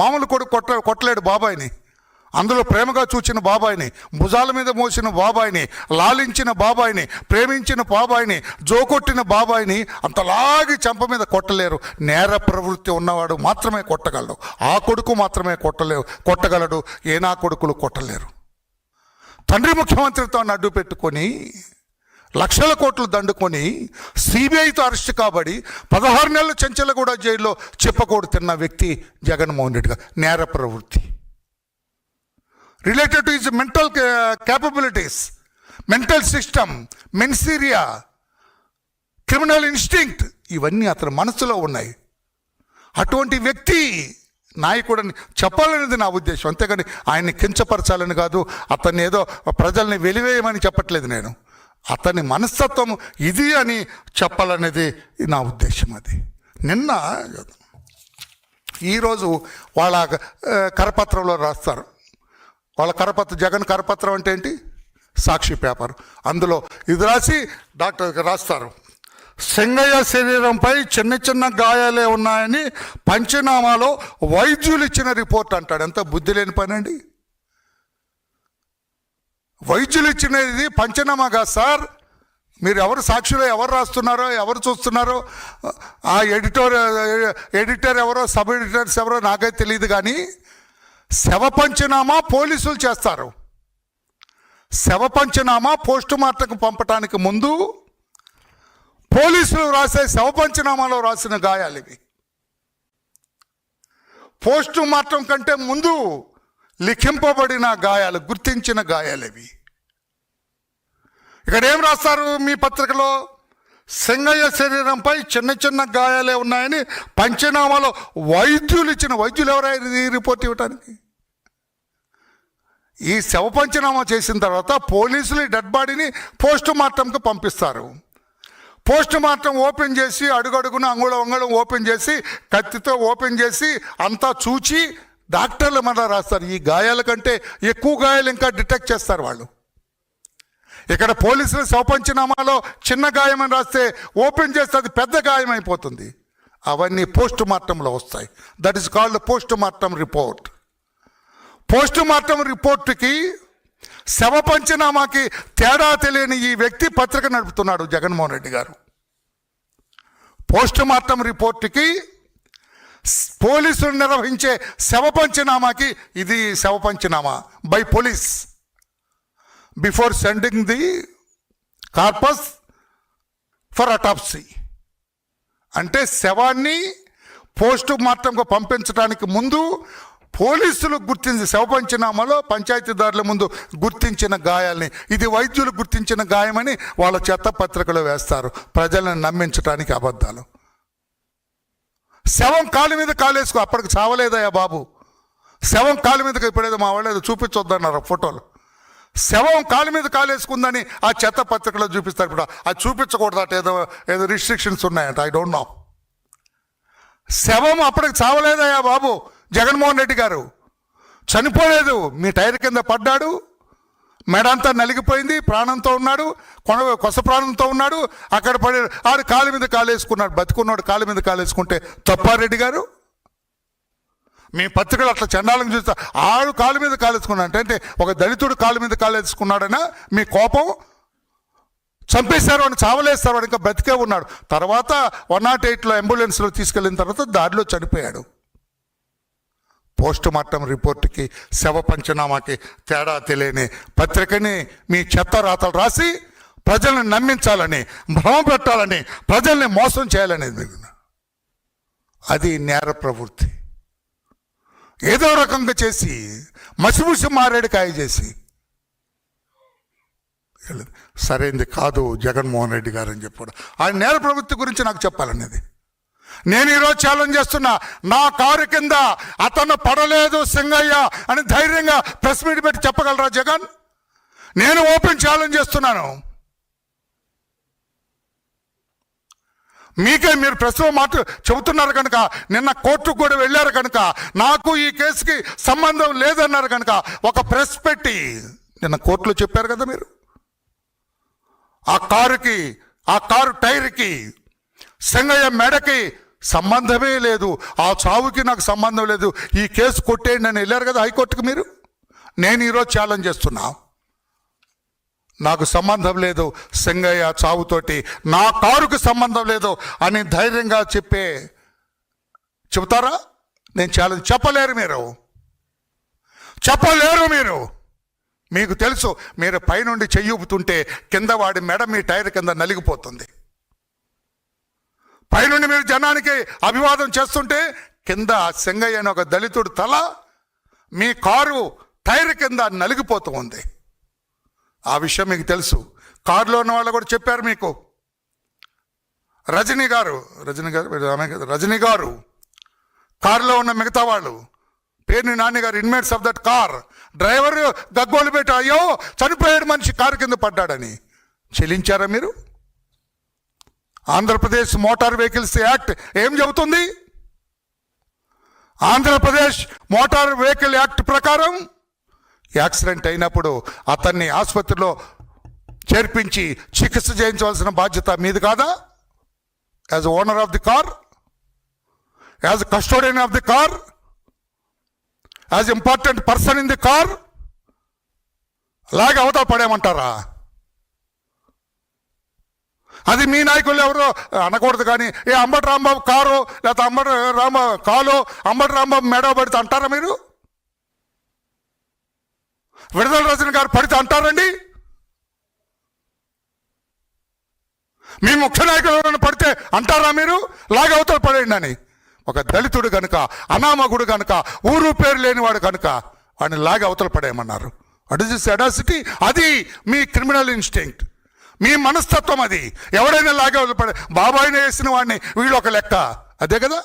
మామూలు కొడుకు కొట్ట కొట్టలేడు బాబాయిని. అందులో ప్రేమగా చూచిన బాబాయిని భుజాల మీద మోసిన బాబాయిని లాలించిన బాబాయిని ప్రేమించిన బాబాయిని జోకొట్టిన బాబాయిని అంతలాగి చెంప మీద కొట్టలేరు. నేర ప్రవృత్తి ఉన్నవాడు మాత్రమే కొట్టగలడు. ఆ కొడుకు మాత్రమే కొట్టలేవు కొట్టగలడు. ఏనా కొడుకులు కొట్టలేరు. తండ్రి ముఖ్యమంత్రితో అడ్డు పెట్టుకొని లక్షల కోట్లు దండుకొని సిబిఐతో అరెస్ట్ కాబడి పదహారు నెలలు చెంచలగూడ జైల్లో చెప్పకూడదు తిన్న వ్యక్తి జగన్మోహన్ రెడ్డి గారు. నేర ప్రవృత్తి. Related to his mental capabilities mental system mens rea criminal instinct ఇవన్నీ అతని మనసులో ఉన్నాయి. అటువంటి వ్యక్తి నాయకుడని చెప్పాలనేది నా ఉద్దేశం. అంతేగాని ఆయన్ని కించపరచాలని కాదు అతన్ని ఏదో ప్రజల్ని వెలివేయమని చెప్పట్లేదు నేను. అతని మనస్తత్వం ఇది అని చెప్పాలనేది నా ఉద్దేశం అది. నిన్న ఈరోజు వాళ్ళ కరపత్రంలో రాస్తారు. వాళ్ళ కరపత్ర జగన్ కరపత్రం అంటే ఏంటి? సాక్షి పేపర్. అందులో ఇది రాసి డాక్టర్ రాస్తారు. సింగయ్య శరీరంపై చిన్న చిన్న గాయాలే ఉన్నాయని పంచనామాలో వైద్యులు ఇచ్చిన రిపోర్ట్ అంటాడు. ఎంత బుద్ధి లేని పని అండి వైద్యులు ఇచ్చినది పంచనామా కాదు సార్. మీరు ఎవరు సాక్షిలో ఎవరు రాస్తున్నారో ఎవరు చూస్తున్నారో ఆ ఎడిటర్ ఎడిటర్ ఎవరో సబ్ ఎడిటర్స్ ఎవరో నాకైతే తెలియదు కానీ శవ పంచనామా పోలీసులు చేస్తారు. శవ పంచనామా పోస్ట్ మార్టంకు పంపటానికి ముందు పోలీసులు రాసే శవ పంచనామాలో రాసిన గాయాలు ఇవి. పోస్టు మార్టం కంటే ముందు లిఖింపబడిన గాయాలు గుర్తించిన గాయాలు ఇవి. ఇక్కడ ఏం రాస్తారు మీ పత్రికలో? సింగయ్య శరీరంపై చిన్న చిన్న గాయాలే ఉన్నాయని పంచనామాలో వైద్యులు ఇచ్చిన వైద్యులు ఎవరైనా రిపోర్ట్ ఇవ్వడానికి ఈ శవ పంచనామా చేసిన తర్వాత పోలీసులు డెడ్ బాడీని పోస్ట్ మార్టంకి పంపిస్తారు. పోస్ట్ మార్టం ఓపెన్ చేసి అడుగడుగున అంగుళం అంగుళం ఓపెన్ చేసి కత్తితో ఓపెన్ చేసి అంతా చూచి డాక్టర్లు మన రాస్తారు ఈ గాయాల కంటే ఎక్కువ గాయాలు ఇంకా డిటెక్ట్ చేస్తారు వాళ్ళు. ఇక్కడ పోలీసులు శవపంచనామాలో చిన్న గాయం అని రాస్తే ఓపెన్ చేస్తే అది పెద్ద గాయం అయిపోతుంది. అవన్నీ పోస్ట్ మార్టంలో వస్తాయి. That is called post mortem report. Post mortem రిపోర్ట్కి శవ పంచనామాకి తేడా తెలియని ఈ వ్యక్తి పత్రిక నడుపుతున్నాడు జగన్మోహన్ రెడ్డి గారు. పోస్ట్ మార్టం రిపోర్ట్కి పోలీసులు నిర్వహించే శవ పంచనామాకి ఇది శవ పంచనామా by police. Before sending the corpus for autopsy. అంటే శవాన్ని పోస్టు మార్టంకు పంపించడానికి ముందు పోలీసులు గుర్తించి శవ పంచనామాలో పంచాయతీదారుల ముందు గుర్తించిన గాయాల్ని ఇది వైద్యులు గుర్తించిన గాయమని వాళ్ళ చెత్త పత్రికలో వేస్తారు. ప్రజలను నమ్మించడానికి అబద్ధాలు. శవం కాలు మీద కాలేసుకో అప్పటికి చావలేదయ్యా బాబు. శవం కాలు మీదకి ఇప్పుడేదో మా వాళ్ళు ఏదో చూపించొద్దన్నారు ఫోటోలు. శవం కాలు మీద కాలేసుకుందని ఆ చెత్త పత్రికలో చూపిస్తారు ఇప్పుడు. అది చూపించకూడదట ఏదో ఏదో రిస్ట్రిక్షన్స్ ఉన్నాయంట ఐ డోంట్ నో శవం అప్పటికి చావలేదయ్యా బాబు జగన్మోహన్ రెడ్డి గారు. చనిపోలేదు మీ టైర్ కింద పడ్డాడు మెడంతా నలిగిపోయింది ప్రాణంతో ఉన్నాడు కొన కొస ప్రాణంతో ఉన్నాడు అక్కడ పడి ఆడు కాలు మీద కాలేసుకున్నాడు బతుకున్నాడు కాలు మీద కాలేసుకుంటే తప్పారెడ్డి గారు? మీ పత్రికలు అట్లా చండాలను చూస్తా ఆడు కాలు మీద కాలేసుకున్నాడు అంటే ఒక దళితుడు కాలు మీద కాలేసుకున్నాడనా? మీ కోపం? చంపేశారు అని చావలేస్తారు వాడు ఇంకా బ్రతికే ఉన్నాడు. తర్వాత వన్ నాట్ ఎయిట్లో అంబులెన్స్లో తీసుకెళ్ళిన తర్వాత దారిలో చనిపోయాడు. పోస్టుమార్టం రిపోర్ట్కి శవ పంచనామాకి తేడా తెలియని పత్రికని మీ చెత్త రాతలు రాసి ప్రజల్ని నమ్మించాలని భ్రమ పెట్టాలని ప్రజల్ని మోసం చేయాలనేది అది నేర ప్రవృత్తి. ఏదో రకంగా చేసి మసిముసి మారేడుకాయ చేసి. సరైంది కాదు జగన్మోహన్ రెడ్డి గారు అని చెప్పాడు. ఆయన నేర ప్రవృత్తి గురించి నాకు చెప్పాలనేది. నేను ఈరోజు ఛాలెంజ్ చేస్తున్నా నా కారు కింద అతను పడలేదు సింగయ్య అని ధైర్యంగా ప్రెస్ మీట్ పెట్టి చెప్పగలరా జగన్? నేను ఓపెన్ ఛాలెంజ్ చేస్తున్నాను. మీకే మీరు ప్రస్తుతం మాట చెబుతున్నారు కనుక నిన్న కోర్టుకు కూడా వెళ్ళారు కనుక నాకు ఈ కేసుకి సంబంధం లేదన్నారు కనుక ఒక ప్రెస్ పెట్టి నిన్న కోర్టులో చెప్పారు కదా మీరు? ఆ కారుకి ఆ కారు టైర్కి సింగయ్య మెడకి సంబంధమే లేదు. ఆ చావుకి నాకు సంబంధం లేదు. ఈ కేసు కొట్టేయండి అని వెళ్ళారు కదా హైకోర్టుకి మీరు? నేను ఈరోజు ఛాలెంజ్ చేస్తున్నా. నాకు సంబంధం లేదు సింగయ్య చావుతోటి. నా కారుకు సంబంధం లేదు అని ధైర్యంగా చెప్పే చెబుతారా? నేను ఛాలెంజ్ చెప్పలేరు మీరు. చెప్పలేరు మీరు. మీకు తెలుసు మీరు పైనుండి చెయ్యూపుతుంటే కింద వాడి మెడ మీ టైర్ కింద నలిగిపోతుంది. పైనుండి మీరు జనానికి అభివాదం చేస్తుంటే కింద సింగయ్య అనే ఒక దళితుడు తల మీ కారు టైర్ కింద నలిగిపోతూ ఉంది. ఆ విషయం మీకు తెలుసు. కారులో ఉన్న వాళ్ళు కూడా చెప్పారు మీకు. రజనీ గారు రజనీ గారు రజనీ గారు కారులో ఉన్న మిగతా వాళ్ళు పేరుని నాన్నగారు inmates of that car driver గగ్గోలు పెట్టా అయ్యో చనిపోయాడు మనిషి కారు కింద పడ్డాడని. చెల్లించారా మీరు? ఆంధ్రప్రదేశ్ మోటార్ వెహికల్స్ యాక్ట్ ఏం చెబుతుంది? ఆంధ్రప్రదేశ్ మోటార్ వెహికల్ యాక్ట్ ప్రకారం యాక్సిడెంట్ అయినప్పుడు అతన్ని ఆసుపత్రిలో చేర్పించి చికిత్స చేయించవలసిన బాధ్యత మీది కాదా? As owner of the car as custodian of the car as important person in the car అలాగే అవతల పడేయమంటారా? అది మీ నాయకులు ఎవరో అనకూడదు కానీ ఏ అంబటి రాంబాబు కారు లేకపోతే అంబటి రాంబ కాలు అంబటి రాంబాబు మెడ పడితే అంటారా మీరు? విడుదల రజని గారు పడితే అంటారండి? మీ ముఖ్య నాయకులు ఎవరైనా పడితే అంటారా మీరు? లాగవతలు అవతల పడేయండి అని. ఒక దళితుడు కనుక అనామకుడు కనుక ఊరు పేరు లేనివాడు కనుక వాడిని లాగి అవతల పడేయమన్నారు. అట్ ఇస్ అడాసిటీ అది మీ క్రిమినల్ ఇన్స్టింక్ట్. మీ మనస్తత్వం అది. ఎవడైనా లాగే వదిలిపడే పడే బాబాయిని వేసిన వాడిని వీళ్ళు ఒక లెక్క. అదే కదా?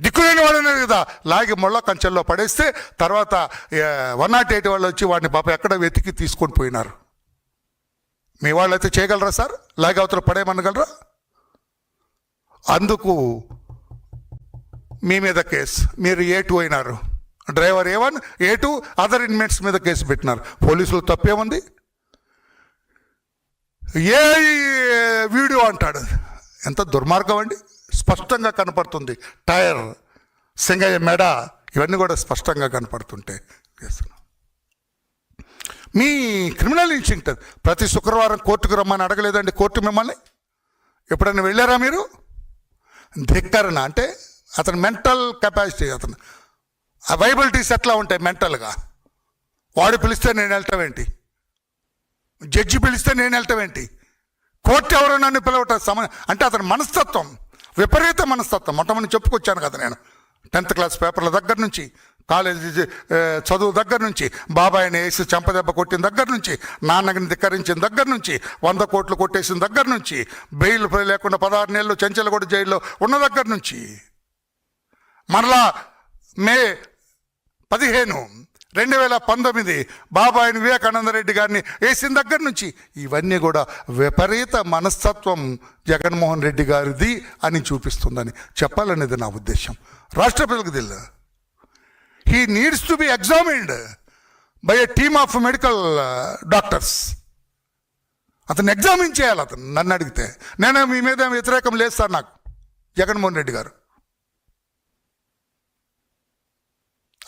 దిక్కులేని వాడు కదా. లాగి మొళ్ళ కంచెల్లో పడేస్తే తర్వాత వన్ నాట్ ఎయిట్ వాళ్ళు వచ్చి వాడిని పాప ఎక్కడ వెతికి తీసుకొని పోయినారు? మీ వాళ్ళు అయితే చేయగలరా సార్? లాగి అవతల పడేయమనగలరా? అందుకు మీ మీద కేసు. మీరు ఏ టూ అయినారు? Driver A one A two other inmates మీద కేసు పెట్టినారు. పోలీసులు తప్పేముంది? ఏ వీడియో అంటాడు. ఎంత దుర్మార్గం అండి. స్పష్టంగా కనపడుతుంది. టైర్ సింగయ్య మెడ ఇవన్నీ కూడా స్పష్టంగా కనపడుతుంటే చేస్తున్నాం మీ క్రిమినల్ ఇన్స్టింక్ట్ ప్రతి శుక్రవారం కోర్టుకు రమ్మని అడగలేదండి కోర్టు మిమ్మల్ని. ఎప్పుడైనా వెళ్ళారా మీరు? ధిక్కరణ అంటే అతని మెంటల్ కెపాసిటీ అతను. ఆ వైబిలిటీస్ ఎట్లా ఉంటాయి మెంటల్గా? వాడు పిలిస్తే నేను వెళ్ళటం ఏంటి? జడ్జి పిలిస్తే నేను వెళ్ళటం ఏంటి? కోర్టు ఎవరో నన్ను పిలవటం సమ అంటే అతని మనస్తత్వం విపరీత మనస్తత్వం. మొట్టమొదటి చెప్పుకొచ్చాను కదా నేను. టెన్త్ క్లాస్ పేపర్ల దగ్గర నుంచి కాలేజీ చదువు దగ్గర నుంచి బాబాయిని వేసి చెంపదెబ్బ కొట్టిన దగ్గర నుంచి నాన్నగిని ధిక్కరించిన దగ్గర నుంచి వంద కోట్లు కొట్టేసిన దగ్గర నుంచి బెయిల్ లేకుండా పదహారు నెలలు చెంచలగూడ జైల్లో ఉన్న దగ్గర నుంచి. మరలా మే పదిహేను. రెండు వేల పంతొమ్మిది బాబాయిని వివేకానంద రెడ్డి గారిని వేసిన దగ్గర నుంచి ఇవన్నీ కూడా విపరీత మనస్తత్వం జగన్మోహన్ రెడ్డి గారిది అని చూపిస్తుందని చెప్పాలనేది నా ఉద్దేశం. రాష్ట్ర ప్రజలకు తెలు he needs to be examined by a team of medical doctors అతను ఎగ్జామిన్ చేయాలి అతను నన్ను అడిగితే. నేను మీ మీద వ్యతిరేకం లేదు సార్ నాకు జగన్మోహన్ రెడ్డి గారు.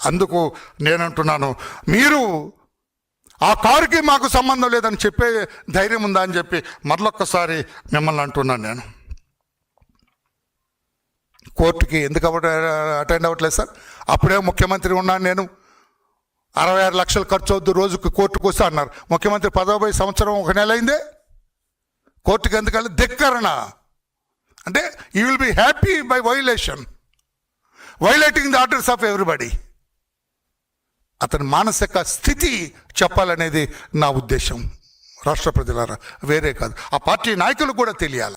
అందుకు నేనంటున్నాను మీరు ఆ కారుకి మాకు సంబంధం లేదని చెప్పే ధైర్యం ఉందా అని చెప్పి మరొక్కసారి మిమ్మల్ని అంటున్నాను నేను. కోర్టుకి ఎందుకు అటెండ్ అవ్వట్లేదు సార్? అప్పుడే ముఖ్యమంత్రి ఉన్నాను నేను. అరవై ఆరు లక్షలు ఖర్చు అవుద్దు రోజుకు కోర్టుకు వస్తే అన్నారు. ముఖ్యమంత్రి పదవై సంవత్సరం ఒక నెల అయిందే. కోర్టుకి ఎందుకంటే ధిక్కరణ. అంటే you will be happy by violation violating the orders of everybody అతని మానసిక స్థితి చెప్పాలనేది నా ఉద్దేశం. రాష్ట్ర ప్రజలారా వేరే కాదు. ఆ పార్టీ నాయకులు కూడా తెలియాలి.